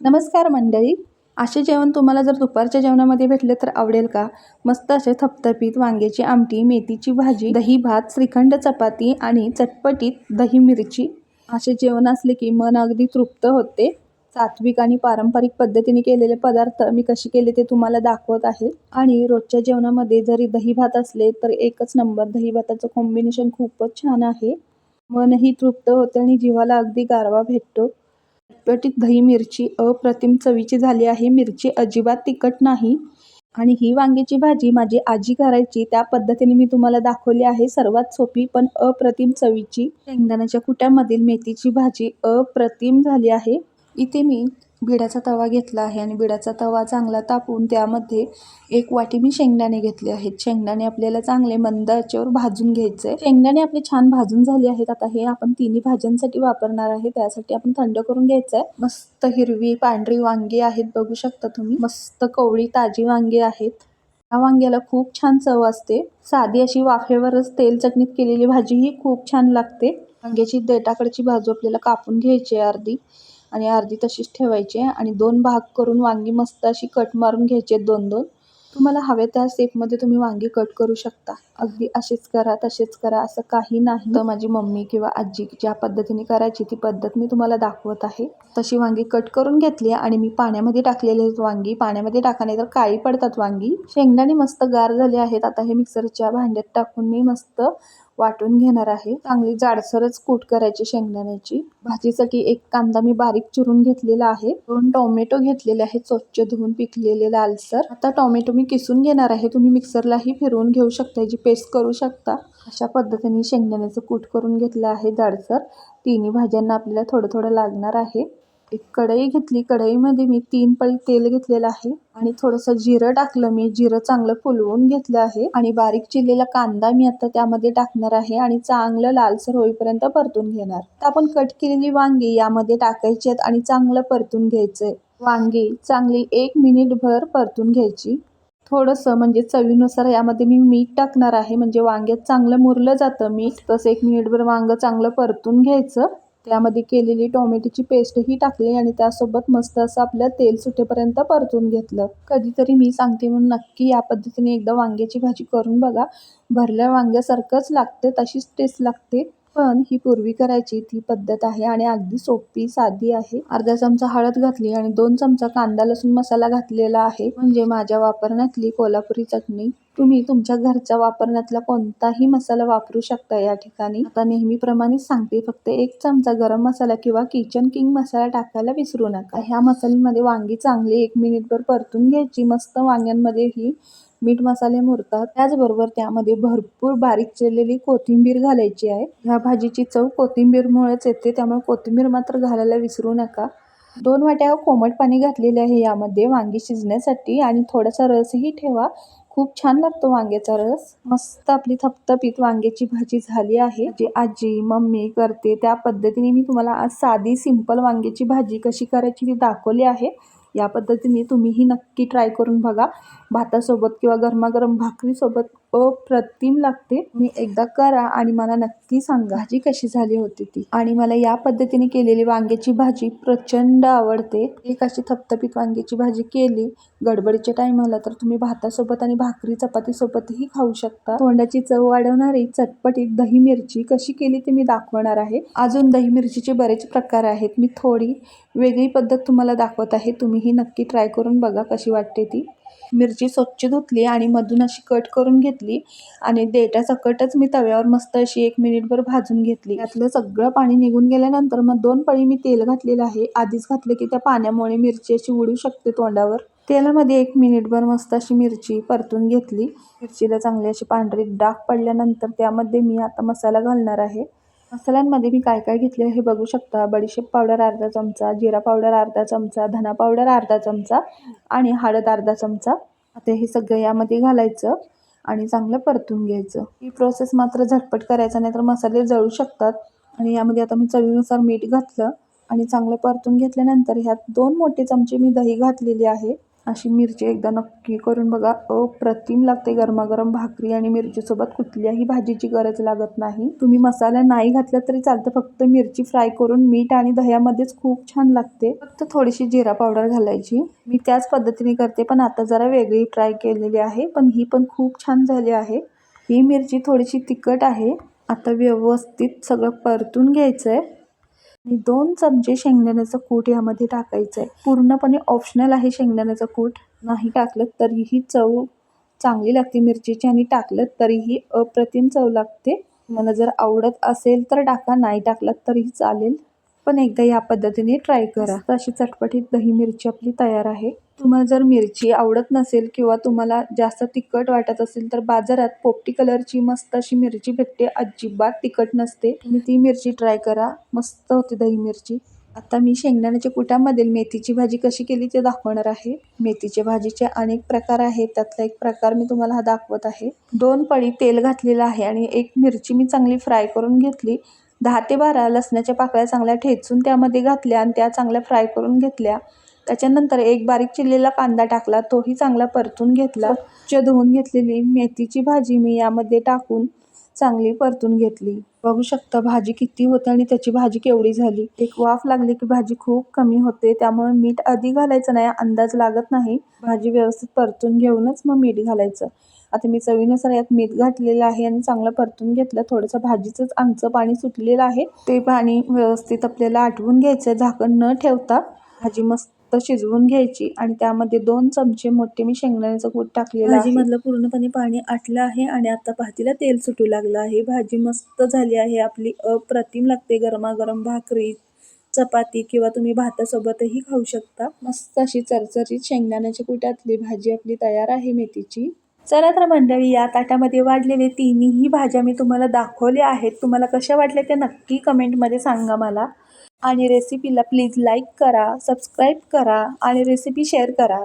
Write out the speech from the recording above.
नमस्कार मंडळी. असे जेवण तुम्हाला जर दुपारच्या जेवणामध्ये भेटले तर आवडेल का? मस्त असे थपथपीत वांग्याची आमटी मेथीची भाजी दही भात श्रीखंड चपाती आणि चटपटीत दही मिरची. असे जेवण असले की मन अगदी तृप्त होते. सात्विक आणि पारंपरिक पद्धतीने केलेले पदार्थ मी कसे केले ते तुम्हाला दाखवत आहे. आणि रोजच्या जेवणामध्ये जरी दही भात असले तर एकच नंबर दही भाताचं कॉम्बिनेशन खूपच छान आहे. मनही तृप्त होते आणि जीवाला अगदी गारवा भेटतो. चटपटीत दही मिरची अप्रतिम चवीची झाली आहे. मिरची अजिबात तिखट नाही. आणि ही वांग्याची भाजी माझी आजी करायची. त्या पद्धतीने मी तुम्हाला दाखवली आहे. सर्वात सोपी पण अप्रतिम चवीची. शेंगदाण्याच्या कुट्यामधील मेथीची भाजी अप्रतिम झाली आहे. इथे मी बिडाचा तवा घेतला आहे आणि बिडाचा तवा चांगला तापून त्यामध्ये एक वाटी मी शेंगदाणे घेतले आहेत. शेंगदाणे आपल्याला चांगले मंद आचेवर भाजून घ्यायचे शेंगदाणे आपले छान भाजून झाले आहेत. आता हे आपण तिन्ही भाज्यांसाठी वापरणार आहे. त्यासाठी आपण थंड करून घ्यायचं आहे मस्त हिरवी पांढरी वांगी आहेत. बघू शकता तुम्ही. मस्त कवळी ताजी वांगी आहेत. या वांग्याला खूप छान चव असते. साधी अशी वाफेवरच तेल चटणीत केलेली भाजी ही खूप छान लागते. वांग्याची देठाकडची बाजू आपल्याला कापून घ्यायची आहे अर्धी. आणि अर्धी तशीच ठेवायची आहे. आणि दोन भाग करून वांगी मस्त अशी कट मारून घ्यायची आहेत दोन दोन. तुम्हाला हवे त्या शेपमध्ये तुम्ही वांगी कट करू शकता. अगदी असेच करा तसेच करा असं काही नाही. तर माझी मम्मी किंवा आजी ज्या पद्धतीने करायची ती पद्धत मी तुम्हाला दाखवत आहे. तशी वांगी कट करून घेतली आणि मी पाण्यामध्ये टाकलेली आहेत वांगी. पाण्यामध्ये टाकाने तर काळी पडतात वांगी. शेंगदाणे मस्त गार झाले आहेत. आता हे मिक्सरच्या भांड्यात टाकून मी मस्त वाटून घेणार आहे. चांगली जाडसरच कूट करायची शेंगदाण्याची. भाजीसाठी एक कांदा मी बारीक चिरून घेतलेला आहे. दोन टोमॅटो घेतलेले आहेत स्वच्छ धुवून पिकलेले लालसर. आता टोमॅटो मी किसून घेणार आहे. तुम्ही मिक्सरलाही फिरवून घेऊ शकता जी पेस्ट करू शकता. अशा पद्धतीने शेंगदाण्याचं कूट करून घेतलं आहे जाडसर. तिन्ही भाज्यांना आपल्याला थोडं थोडं लागणार आहे. एक कढई घेतली. कढईमध्ये मी तीन पळी तेल घेतलेलं आहे आणि थोडंसं जिरं टाकलं. मी जिरं चांगलं फुलवून घेतलं आहे आणि बारीक चिरलेला कांदा मी आता त्यामध्ये टाकणार आहे आणि चांगलं लालसर होईपर्यंत परतून घेणार. तर आपण कट केलेली वांगी यामध्ये टाकायची आहेत आणि चांगलं परतून घ्यायचंय. वांगी चांगली एक मिनिटभर परतून घ्यायची. थोडंसं म्हणजे चवीनुसार यामध्ये मी मीठ टाकणार आहे. म्हणजे वांग्यात चांगलं मुरलं जातं मीठ. तसं एक मिनिटभर वांगं चांगलं परतून घ्यायचं. त्यामध्ये केलेली टोमॅटोची पेस्टही टाकली आणि त्यासोबत मस्त असं आपलं तेल सुटेपर्यंत परतून घेतलं. कधीतरी मी सांगते म्हणून नक्की या पद्धतीने एकदा वांग्याची भाजी करून बघा. भरल्या वांग्यासारखंच लागते तशीच टेस्ट लागते. पण ही पूर्वी करायची ती पद्धत आहे आणि अगदी सोपी साधी आहे. अर्धा चमचा हळद घातली आणि दोन चमचा कांदा लसूण मसाला घातलेला आहे. म्हणजे माझ्या वापरण्यातली कोल्हापुरी चटणी. तुम्ही तुमच्या घरच्या वापरण्यातला कोणताही मसाला वापरू शकता या ठिकाणी. आता नेहमीप्रमाणेच सांगते फक्त एक चमचा गरम मसाला किंवा किचन किंग मसाला टाकायला विसरू नका. ह्या मसाल्यामध्ये वांगी चांगली एक मिनिटभर परतून घ्यायची. मस्त वांग्यांमध्ये ही मीठ मसाले मुरतात. त्याचबरोबर त्यामध्ये भरपूर बारीक चिरलेली कोथिंबीर घालायची आहे. ह्या भाजीची चव कोथिंबीरमुळेच येते त्यामुळे कोथिंबीर मात्र घालायला विसरू नका. दोन वाट्या कोमट पाणी घातलेले आहे यामध्ये वांगी शिजण्यासाठी आणि थोडासा रसही ठेवा. खूप छान लागतो वांग्याचा रस. मस्त आपली थपथपीत वांग्याची भाजी झाली आहे. जी आजी मम्मी करते त्या पद्धतीने मी तुम्हाला आज साधी सिंपल वांग्याची भाजी कशी करायची ती दाखवली आहे. या पद्धतीने तुम्हीही नक्की ट्राय करून बघा. भातासोबत किंवा गरमागरम भाकरीसोबत अप्रतिम लागते. मी एकदा करा आणि मला नक्की सांगा भाजी कशी झाली होती ती. आणि मला या पद्धतीने केलेली वांग्याची भाजी प्रचंड आवडते. एक अशी थपथपीत वांग्याची भाजी केली. गडबडीच्या टायमाला तर तुम्ही भातासोबत आणि भाकरी चपातीसोबतही खाऊ शकता. तोंडाची चव वाढवणारी चटपटीत दही मिरची कशी केली ते मी दाखवणार आहे. अजून दही मिरचीचे बरेच प्रकार आहेत. मी थोडी वेगळी पद्धत तुम्हाला दाखवत आहे. तुम्हीही नक्की ट्राय करून बघा कशी वाटते ती. मिरची स्वच्छ धुतली आणि मधून अशी कट करून घेतली आणि देठा सकटच मी तव्यावर मस्त अशी एक मिनिटभर भाजून घेतली. त्यातलं सगळं पाणी निघून गेल्यानंतर मग दोन पळी मी तेल घातलेलं आहे. आधीच घातलं की त्या पाण्यामुळे मिरची अशी उडू शकते तोंडावर. तेलामध्ये एक मिनिटभर मस्त अशी मिरची परतून घेतली. मिरचीला चांगली अशी पांढरी डाग पडल्यानंतर त्यामध्ये मी आता मसाला घालणार आहे. मसाल्यांमध्ये मी काय काय घेतले हे बघू शकता. बडीशेप पावडर अर्धा चमचा जिरा पावडर अर्धा चमचा धना पावडर अर्धा चमचा आणि हळद अर्धा चमचा. आता हे सगळं यामध्ये घालायचं आणि चांगलं परतून घ्यायचं. ही प्रोसेस मात्र झटपट करायचं नाही तर मसाले जळू शकतात. आणि यामध्ये आता मी चवीनुसार मीठ घातलं आणि चांगलं परतून घेतल्यानंतर ह्यात दोन मोठे चमचे मी दही घातलेली आहे. अशी मिरची एकदा नक्की करून बघा. अप्रतिम लागते गरमागरम भाकरी आणि मिरचीसोबत. कुठल्याही भाजीची गरज लागत नाही. तुम्ही मसाला नाही घातला तरी चालतं. फक्त मिरची फ्राय करून मीठ आणि दह्यामध्येच खूप छान लागते. फक्त थोडीशी जिरा पावडर घालायची. मी त्याच पद्धतीने करते पण आता जरा वेगळी ट्राय केलेली आहे पण ही पण खूप छान झाली आहे. ही मिरची थोडीशी तिखट आहे. आता व्यवस्थित सगळं परतून घ्यायचं आहे आणि दोन चमचे शेंगदाण्याचं कूट यामध्ये टाकायचं आहे पूर्णपणे ऑप्शनल आहे शेंगदाण्याचं कूट. नाही टाकलं तरीही चव चांगली लागते मिरचीची आणि टाकलं तरीही अप्रतिम चव लागते. मला जर आवडत असेल तर टाका नाही टाकलं तरीही चालेल. पण एकदा या पद्धतीने ट्राय करा. अशी चटपटीत दही मिरची आपली तयार आहे. तुम्हाला जर मिरची आवडत नसेल किंवा तुम्हाला जास्त तिखट वाटत असेल तर बाजारात पोपटी कलरची मस्त अशी मिरची भेटते. अजिबात तिखट नसते. तुम्ही ती मिरची ट्राय करा. मस्त होते दही मिरची. आता मी शेंगदाण्याच्या कुटामधील मेथीची भाजी कशी केली ते दाखवणार आहे. मेथीच्या भाजीचे अनेक प्रकार आहेत. त्यातला एक प्रकार मी तुम्हाला हा दाखवत आहे. दोन पळी तेल घातलेलं आहे आणि एक मिरची मी चांगली फ्राय करून घेतली. दहा ते बारा लसणाच्या पाकळ्या चांगल्या ठेचून त्यामध्ये घातल्या आणि त्या चांगल्या फ्राय करून घेतल्या. त्याच्यानंतर एक बारीक चिरलेला कांदा टाकला तोही चांगला परतून घेतला. स्वच्छ धुवून घेतलेली मेथीची भाजी मी यामध्ये टाकून चांगली परतून घेतली. बघू शकता भाजी किती होते आणि त्याची भाजी केवढी झाली. एक वाफ लागली की भाजी खूप कमी होते त्यामुळे मीठ आधी घालायचं नाही अंदाज लागत नाही. भाजी व्यवस्थित परतून घेऊनच मग मीठ घालायचं. आता मी चवीनुसार यात मीठ घातलेलं आहे आणि चांगलं परतून घेतलं. थोडंसं भाजीचंच आमचं पाणी सुटलेलं आहे. ते पाणी व्यवस्थित आपल्याला आटवून घ्यायचं झाकण न ठेवता भाजी मस्त शिजवून घ्यायची आणि त्यामध्ये दोन चमचे मोठे मी शेंगदाण्याचं कूट टाकलेलं आहे. भाजीमधलं पूर्णपणे पाणी आटलं आहे आणि आता भाजीला तेल सुटू लागलं आहे. भाजी मस्त झाली आहे. आपली अप्रतिम लागते गरमागरम भाकरी चपाती किंवा तुम्ही भातासोबतही खाऊ शकता. मस्त अशी चरचरीत शेंगदाण्याच्या कुटातली भाजी आपली तयार आहे मेथीची. चला तर मंडळी या ताटामध्ये वाढलेले तिन्ही भाज्या मी तुम्हाला दाखवल्या आहेत. तुम्हाला कशा वाटल्या त्या नक्की कमेंटमध्ये सांगा मला. आणि रेसिपीला प्लीज लाईक करा सबस्क्राईब करा आणि रेसिपी शेअर करा.